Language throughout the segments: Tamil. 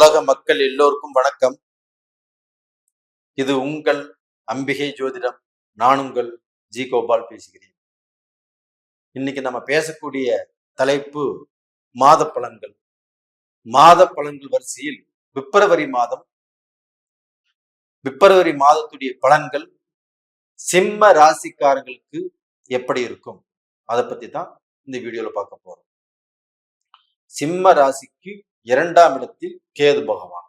உலக மக்கள் எல்லோருக்கும் வணக்கம். இது உங்கள் அம்பிகை ஜோதிடம். நான் உங்கள் ஜி கோபால் பேசுகிறேன். இன்னைக்கு நம்ம பேசக்கூடிய தலைப்பு மாத பலன்கள். மாத பலன்கள் வரிசையில் பிப்ரவரி மாதம் பிப்ரவரி மாதத்துடைய பலன்கள் சிம்ம ராசிக்காரர்களுக்கு எப்படி இருக்கும்? அதை பத்தி தான் இந்த வீடியோல பார்க்க போறோம். சிம்ம ராசிக்கு இரண்டாம் இடத்தில் கேது பகவான்.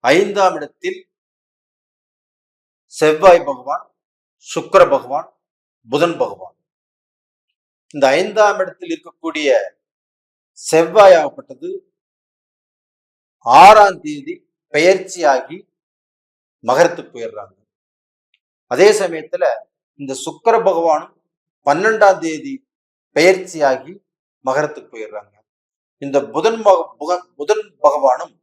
ஐந்தாம் இடத்தில் செவ்வாய் பகவான் சுக்கிர பகவான் புதன் பகவான். இந்த ஐந்தாம் இடத்தில் இருக்கக்கூடிய செவ்வாய் ஆகப்பட்டது. ஆறாம் தேதி பெயர்ச்சியாகி மகரத்துக்கு போயிடுறாங்க. அதே சமயத்துல இந்த சுக்கர பகவானும் பன்னெண்டாம் தேதி பெயர்ச்சியாகி மகரத்துக்கு போயிடுறாங்க. இந்த புதன் மக புக- புதன் பகவானும்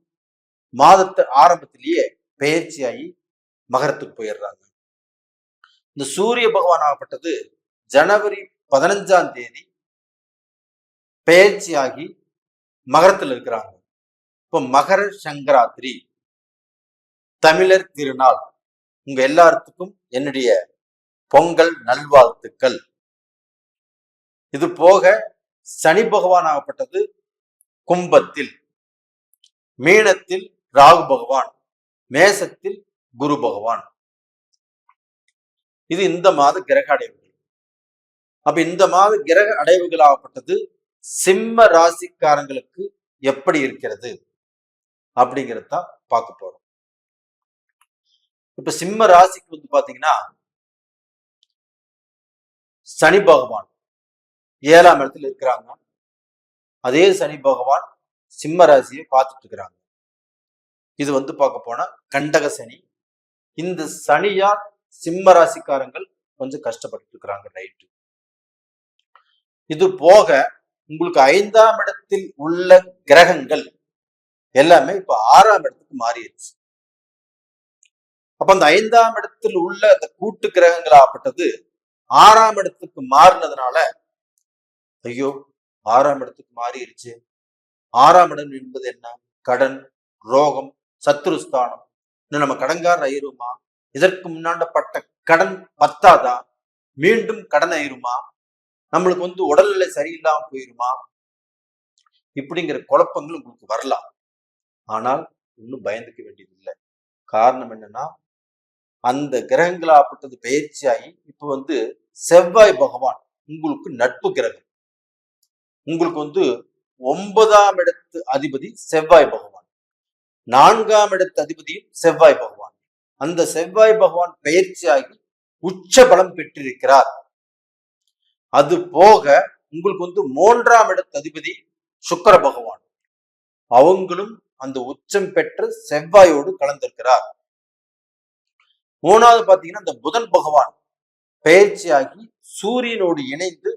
மாதத்து ஆரம்பத்திலேயே பெயர்ச்சியாகி மகரத்துக்கு போயிடுறாங்க. இந்த சூரிய பகவான் ஆகப்பட்டது ஜனவரி பதினஞ்சாம் தேதி பெயர்ச்சியாகி மகரத்தில் இருக்கிறாங்க. இப்போ மகர சங்கராத்திரி தமிழர் திருநாள் உங்க எல்லாத்துக்கும் என்னுடைய பொங்கல் நல்வாழ்த்துக்கள். இது போக சனி பகவான் ஆகப்பட்டது கும்பத்தில் மீனத்தில் ராகு பகவான் மேசத்தில் குரு பகவான். இது இந்த மாத கிரக அடைவுகள். அப்ப இந்த மாத கிரக அடைவுகள் ஆகப்பட்டது சிம்ம ராசிக்காரங்களுக்கு எப்படி இருக்கிறது? அப்படிங்கறதான் பார்க்க போறோம். இப்ப சிம்ம ராசிக்கு வந்து பாத்தீங்கன்னா சனி பகவான் ஏழாம் இடத்துல இருக்கிறாங்க. அதே சனி பகவான் சிம்ம ராசியை பார்த்துட்டு இருக்கிறாங்க இது வந்து பார்க்க போனா கண்டக சனி. இந்த சனியால் சிம்ம ராசிக்காரங்கள் கொஞ்சம் கஷ்டப்பட்டு இருக்கிறாங்க ரைட்டு இது போக உங்களுக்கு ஐந்தாம் இடத்தில் உள்ள கிரகங்கள் எல்லாமே இப்ப ஆறாம் இடத்துக்கு மாறிடுச்சு. அப்ப அந்த ஐந்தாம் இடத்தில் உள்ள அந்த கூட்டு கிரகங்கள் ஆகப்பட்டது ஆறாம் இடத்துக்கு மாறினதுனால ஐயோ ஆறாம் இடத்துக்கு மாறிடுச்சு ஆறாம் இடம் என்பது என்ன? கடன் ரோகம் சத்துருஸ்தானம் இன்னும் நம்ம கடன்காரர் ஆயிருமா? இதற்கு முன்னாண்டப்பட்ட கடன் பத்தாதா? மீண்டும் கடன் ஆயிருமா? நம்மளுக்கு வந்து உடல்நிலை சரியில்லாம போயிருமா? இப்படிங்கிற குழப்பங்கள் உங்களுக்கு வரலாம். ஆனால் இன்னும் பயந்துக்க வேண்டியது இல்லை காரணம் என்னன்னா அந்த கிரகங்களாப்பட்டது பயிற்சியாகி இப்போ வந்து செவ்வாய் பகவான் உங்களுக்கு நட்பு கிரகம். உங்களுக்கு வந்து ஒன்பதாம் இடத்து அதிபதி செவ்வாய் பகவான். நான்காம் இடத்து அதிபதியும் செவ்வாய் பகவான். அந்த செவ்வாய் பகவான் பயிற்சியாகி உச்ச பலம் பெற்றிருக்கிறார். அது போக உங்களுக்கு வந்து மூன்றாம் இடத்து அதிபதி சுக்கர பகவான். அவங்களும் அந்த உச்சம் பெற்ற செவ்வாயோடு கலந்திருக்கிறார். மூணாவது பாத்தீங்கன்னா அந்த புதன் பகவான் பயிற்சியாகி சூரியனோடு இணைந்து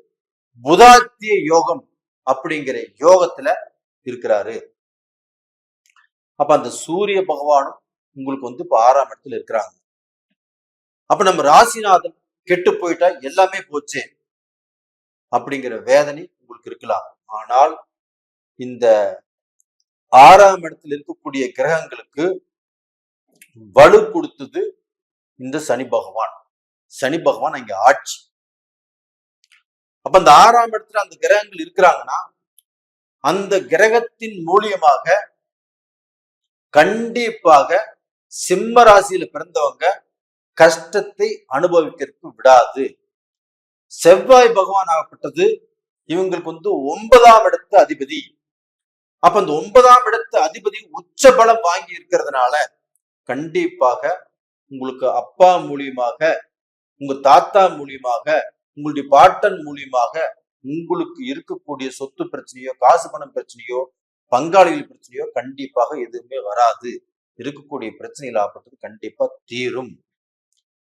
புதாத்திய யோகம் அப்படிங்கிற யோகத்துல இருக்கிறாரு. அப்ப அந்த சூரிய பகவானும் உங்களுக்கு வந்து இப்ப ஆறாம் இடத்துல இருக்கிறாங்க. அப்ப நம்ம ராசிநாதன் கெட்டு போயிட்டா எல்லாமே போச்சே அப்படிங்கிற வேதனை உங்களுக்கு இருக்கலாம். ஆனால் இந்த ஆறாம் இடத்துல இருக்கக்கூடிய கிரகங்களுக்கு வலு கொடுத்தது இந்த சனி பகவான். சனி பகவான் அங்க ஆட்சி. அப்ப அந்த ஆறாம் இடத்துல அந்த கிரகங்கள் இருக்கிறாங்கன்னா அந்த கிரகத்தின் மூலியமாக கண்டிப்பாக சிம்ம ராசியில பிறந்தவங்க கஷ்டத்தை அனுபவிக்கிறதுக்கு விடாது. செவ்வாய் பகவான் ஆகப்பட்டது இவங்களுக்கு வந்து ஒன்பதாம் இடத்த அதிபதி. அப்ப அந்த ஒன்பதாம் இடத்த அதிபதி உச்ச பலம் வாங்கி இருக்கிறதுனால கண்டிப்பாக உங்களுக்கு அப்பா மூலியமாக உங்க தாத்தா மூலியமாக உங்களுடைய பாட்டன் மூலியமாக உங்களுக்கு இருக்கக்கூடிய சொத்து பிரச்சனையோ காசு பணம் பிரச்சனையோ பங்காளிகள் பிரச்சனையோ கண்டிப்பாக எதுவுமே வராது. இருக்கக்கூடிய பிரச்சனைகள் ஆப்பட்டது கண்டிப்பா தீரும்.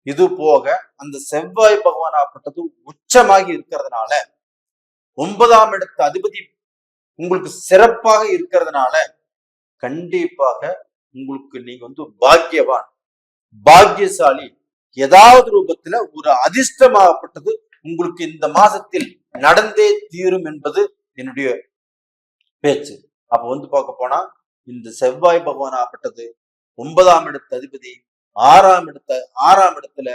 இது போக அந்த செவ்வாய் பகவான் ஆப்பட்டது உச்சமாகி இருக்கிறதுனால ஒன்பதாம் இடத்து அதிபதி உங்களுக்கு சிறப்பாக இருக்கிறதுனால கண்டிப்பாக உங்களுக்கு நீங்க வந்து பாக்கியவான் பாக்கியசாலி. ஏதாவது ரூபத்துல ஒரு அதிர்ஷ்டமாகப்பட்டது உங்களுக்கு இந்த மாசத்தில் நடந்தே தீரும் என்பது என்னுடைய பேச்சு. அப்ப வந்து பார்க்க போனா இந்த செவ்வாய் பகவான் ஆகப்பட்டது ஒன்பதாம் இடத்து அதிபதி ஆறாம் இடத்த ஆறாம் இடத்துல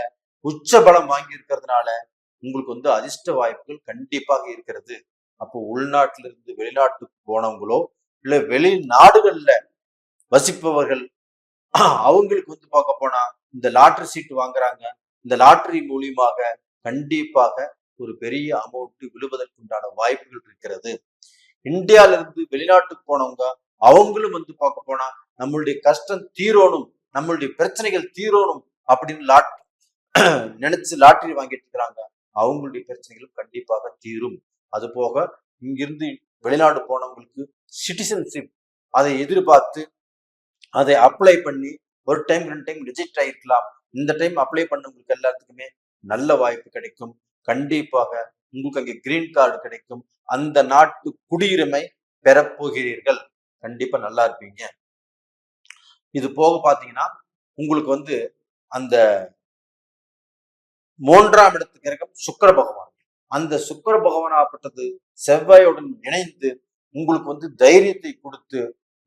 உச்ச பலம் வாங்கி இருக்கிறதுனால உங்களுக்கு வந்து அதிர்ஷ்ட வாய்ப்புகள் கண்டிப்பாக இருக்கிறது. அப்போ உள்நாட்டில இருந்து வெளிநாட்டுக்கு போனவங்களோ இல்ல வெளிநாடுகள்ல வசிப்பவர்கள் அவங்களுக்கு வந்து பார்க்க போனா இந்த லாட்டரி சீட்டு வாங்குறாங்க. இந்த லாட்டரி மூலியமாக கண்டிப்பாக ஒரு பெரிய அமௌண்ட் விழுவதற்குண்டான வாய்ப்புகள் இருக்கிறது. இந்தியால இருந்து வெளிநாட்டுக்கு போனவங்க அவங்களும் வந்து பார்க்க போனா நம்மளுடைய கஷ்டம் தீரணும் நம்மளுடைய பிரச்சனைகள் தீரணும் அப்படின்னு லாட் நினைச்சு லாட்டரி வாங்கிட்டு இருக்கிறாங்க. அவங்களுடைய பிரச்சனைகளும் கண்டிப்பாக தீரும். அது போக இங்கிருந்து வெளிநாடு போனவங்களுக்கு சிட்டிசன்ஷிப் அதை எதிர்பார்த்து அதை அப்ளை பண்ணி ஒரு டைம் ரெண்டு டைம் ரிஜெக்ட் ஆகிருக்கலாம் இந்த டைம் அப்ளை பண்ணவங்களுக்கு எல்லாத்துக்குமே நல்ல வாய்ப்பு கிடைக்கும். கண்டிப்பாக உங்களுக்கு அங்கே கிரீன் கார்டு கிடைக்கும். அந்த நாட்டு குடியுரிமை பெறப்போகிறீர்கள். கண்டிப்பா நல்லா இருப்பீங்க. இது போக பாத்தீங்கன்னா உங்களுக்கு வந்து அந்த மூன்றாம் இடத்துக்கு கிரகம் சுக்கர பகவான். அந்த சுக்கர பகவானாகப்பட்டது செவ்வாயுடன் இணைந்து உங்களுக்கு வந்து தைரியத்தை கொடுத்து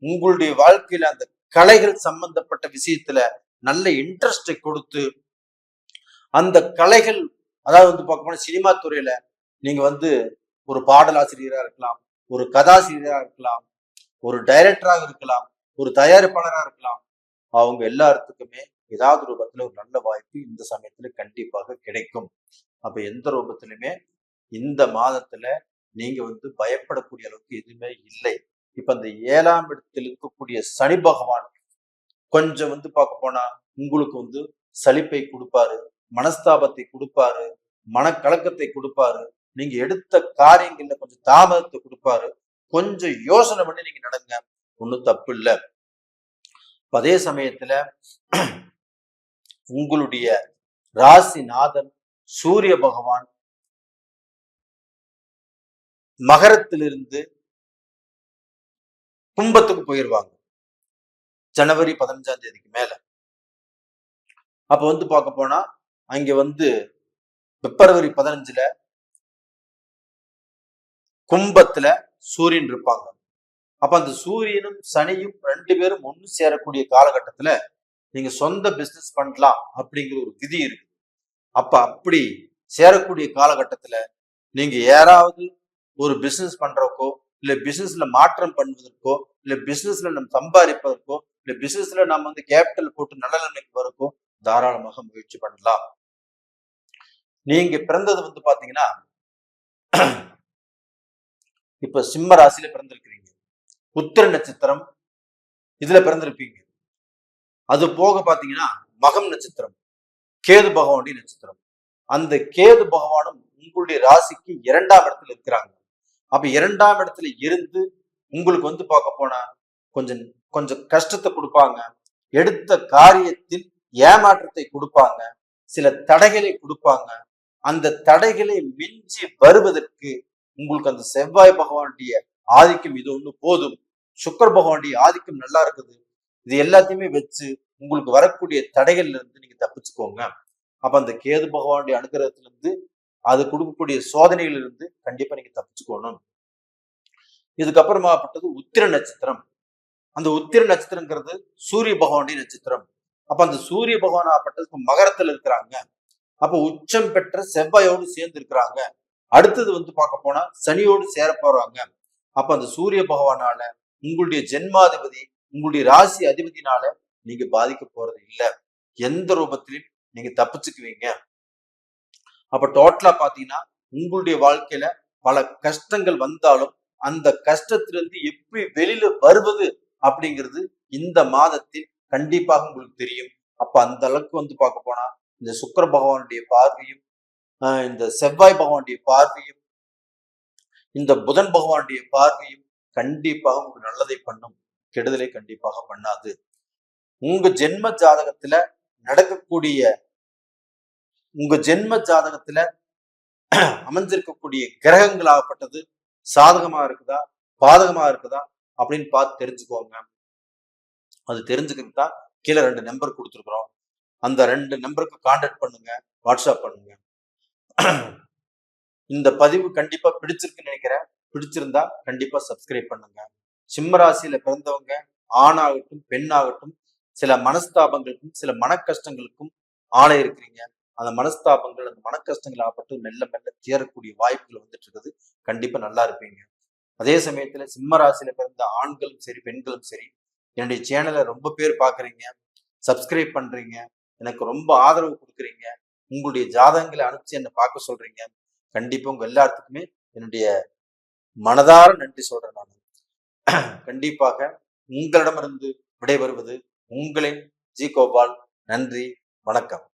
உங்களுடைய வாழ்க்கையில அந்த கலைகள் சம்பந்தப்பட்ட விஷயத்துல நல்ல இன்ட்ரெஸ்டை கொடுத்து அந்த கலைகள் அதாவது வந்து பார்க்க போனா சினிமா துறையில நீங்க வந்து ஒரு பாடலாசிரியரா இருக்கலாம் ஒரு கதாசிரியரா இருக்கலாம் ஒரு டைரக்டராக இருக்கலாம் ஒரு தயாரிப்பாளராக இருக்கலாம் அவங்க எல்லாத்துக்குமே ஏதாவது ரூபத்துல ஒரு நல்ல வாய்ப்பு இந்த சமயத்துல கண்டிப்பாக கிடைக்கும். அப்ப எந்த ரூபத்திலுமே இந்த மாதத்துல நீங்க வந்து பயப்படக்கூடிய அளவுக்கு எதுவுமே இல்லை. இப்ப அந்த ஏழாம் இடத்தில் இருக்கக்கூடிய சனி பகவான் கொஞ்சம் வந்து பார்க்க போனா உங்களுக்கு வந்து சலிப்பை கொடுப்பாரு. மனஸ்தாபத்தை கொடுப்பாரு மனக்கலக்கத்தை கொடுப்பாரு நீங்க எடுத்த காரியங்கள்ல கொஞ்சம் தாமதத்தை கொடுப்பாரு கொஞ்சம் யோசனை பண்ணி நீங்க நடங்க ஒன்றும் தப்பு இல்லை. அதே சமயத்துல உங்களுடைய ராசிநாதன் சூரிய பகவான் மகரத்திலிருந்து கும்பத்துக்கு போயிருவாங்க. ஜனவரி பதினஞ்சாம் தேதிக்கு மேல. அப்ப வந்து பார்க்க போனா அங்க வந்து பிப்ரவரி பதினஞ்சுல கும்பத்துல சூரியன் இருப்பாங்க. அப்ப அந்த சூரியனும் சனியும் ரெண்டு பேரும் ஒண்ணு சேரக்கூடிய காலகட்டத்துல நீங்க சொந்த பிசினஸ் பண்ணலாம் அப்படிங்கிற ஒரு விதி இருக்கு. அப்ப அப்படி சேரக்கூடிய காலகட்டத்துல நீங்க யாராவது ஒரு பிசினஸ் பண்றதுக்கோ இல்ல பிசினஸ்ல மாற்றம் பண்ணுவதற்கோ இல்ல பிசினஸ்ல நம்ம சம்பாதிப்பதற்கோ இல்ல பிசினஸ்ல நம்ம வந்து கேபிட்டல் போட்டு நல்ல நிலைமைக்கு வரக்கோ தாராளமாக முயற்சி பண்ணலாம். நீங்க பிறந்தது வந்து பாத்தீங்கன்னா இப்ப சிம்ம ராசியில பிறந்திருக்கிறீங்க. உத்திர நட்சத்திரம் இதுல பிறந்திருப்பீங்க. அது போக பாத்தீங்கன்னா மகம் நட்சத்திரம் கேது பகவானுடைய நட்சத்திரம். அந்த கேது பகவானும் உங்களுடைய ராசிக்கு இரண்டாம் இடத்துல இருக்கிறாங்க. அப்ப இரண்டாம் இடத்துல இருந்து உங்களுக்கு வந்து பார்க்க போனா கொஞ்சம் கொஞ்சம் கஷ்டத்தை கொடுப்பாங்க. எடுத்த காரியத்தில் ஏமாற்றத்தை கொடுப்பாங்க. சில தடைகளை கொடுப்பாங்க. அந்த தடைகளை மிஞ்சி வருவதற்கு உங்களுக்கு அந்த செவ்வாய் பகவானுடைய ஆதிக்கம் இது ஒண்ணு போதும். சுக்கர் பகவானுடைய ஆதிக்கம் நல்லா இருக்குது. இது எல்லாத்தையுமே வச்சு உங்களுக்கு வரக்கூடிய தடைகள்ல இருந்து நீங்க தப்பிச்சுக்கோங்க. அப்ப அந்த கேது பகவானுடைய அனுகிரகத்துல இருந்து அது கொடுக்கக்கூடிய சோதனைகள் இருந்து கண்டிப்பா நீங்க தப்பிச்சுக்கோணும். இதுக்கப்புறமாப்பட்டது உத்திர நட்சத்திரம். அந்த உத்திர நட்சத்திரங்கிறது சூரிய பகவானுடைய நட்சத்திரம். அப்ப அந்த சூரிய பகவான் ஆப்பட்டது மகரத்துல இருக்கிறாங்க. அப்ப உச்சம் பெற்ற செவ்வாயோடு சேர்ந்து இருக்கிறாங்க அடுத்தது வந்து பார்க்க போனா சனியோடு சேர போறாங்க. அப்ப அந்த சூரிய பகவானால உங்களுடைய ஜென்மாதிபதி உங்களுடைய ராசி அதிபதினால நீங்க பாதிக்க போறது இல்ல. எந்த ரூபத்திலையும் நீங்க தப்பிச்சுக்குவீங்க. அப்ப டோட்டலா பாத்தீங்கன்னா உங்களுடைய வாழ்க்கையில பல கஷ்டங்கள் வந்தாலும் அந்த கஷ்டத்திலிருந்து எப்படி வெளியில வருவது அப்படிங்கிறது இந்த மாதத்தில் கண்டிப்பாக உங்களுக்கு தெரியும். அப்ப அந்த அளவுக்கு வந்து பார்க்க போனா இந்த சுக்கர பகவானுடைய பார்வையும் இந்த செவ்வாய் பகவானுடைய பார்வையும் இந்த புதன் பகவானுடைய பார்வையும் கண்டிப்பாக உங்களுக்கு நல்லதை பண்ணும். கெடுதலை கண்டிப்பாக பண்ணாது. உங்க ஜென்ம ஜாதகத்துல நடக்கக்கூடிய உங்க ஜென்ம ஜாதகத்துல அமைஞ்சிருக்கக்கூடிய கிரகங்களாகப்பட்டது சாதகமா இருக்குதா பாதகமா இருக்குதா அப்படின்னு பார்த்து தெரிஞ்சுக்கோங்க. அது தெரிஞ்சுக்கிட்டு தான் கீழே ரெண்டு நம்பர் கொடுத்துருக்குறோம். அந்த ரெண்டு நம்பருக்கு கான்டாக்ட் பண்ணுங்க வாட்ஸ்அப் பண்ணுங்க. இந்த பதிவு கண்டிப்பா பிடிச்சிருக்குன்னு நினைக்கிறேன். பிடிச்சிருந்தா கண்டிப்பா சப்ஸ்கிரைப் பண்ணுங்க. சிம்மராசியில பிறந்தவங்க ஆணாகட்டும் பெண்ணாகட்டும் சில மனஸ்தாபங்களுக்கும் சில மன கஷ்டங்களுக்கும் ஆளை இருக்கிறீங்க. அந்த மனஸ்தாபங்கள் அந்த மன கஷ்டங்கள் ஆகப்பட்டு மெல்ல மெல்ல தீரக்கூடிய வாய்ப்புகள் வந்துட்டு இருக்குது. கண்டிப்பா நல்லா இருப்பீங்க. அதே சமயத்துல சிம்ம ராசியில பிறந்த ஆண்களும் சரி பெண்களும் சரி என்னுடைய சேனலை ரொம்ப பேர் பாக்குறீங்க சப்ஸ்கிரைப் பண்றீங்க எனக்கு ரொம்ப ஆதரவு கொடுக்குறீங்க. உங்களுடைய ஜாதகங்களை அனுப்பிச்சு என்னை பார்க்க சொல்றீங்க. கண்டிப்பா உங்க எல்லாத்துக்குமே என்னுடைய மனதார நன்றி சொல்றேன் நான். கண்டிப்பாக உங்களிடமிருந்து விடைபெறுவது உங்களின் ஜி கோபால். நன்றி. வணக்கம்.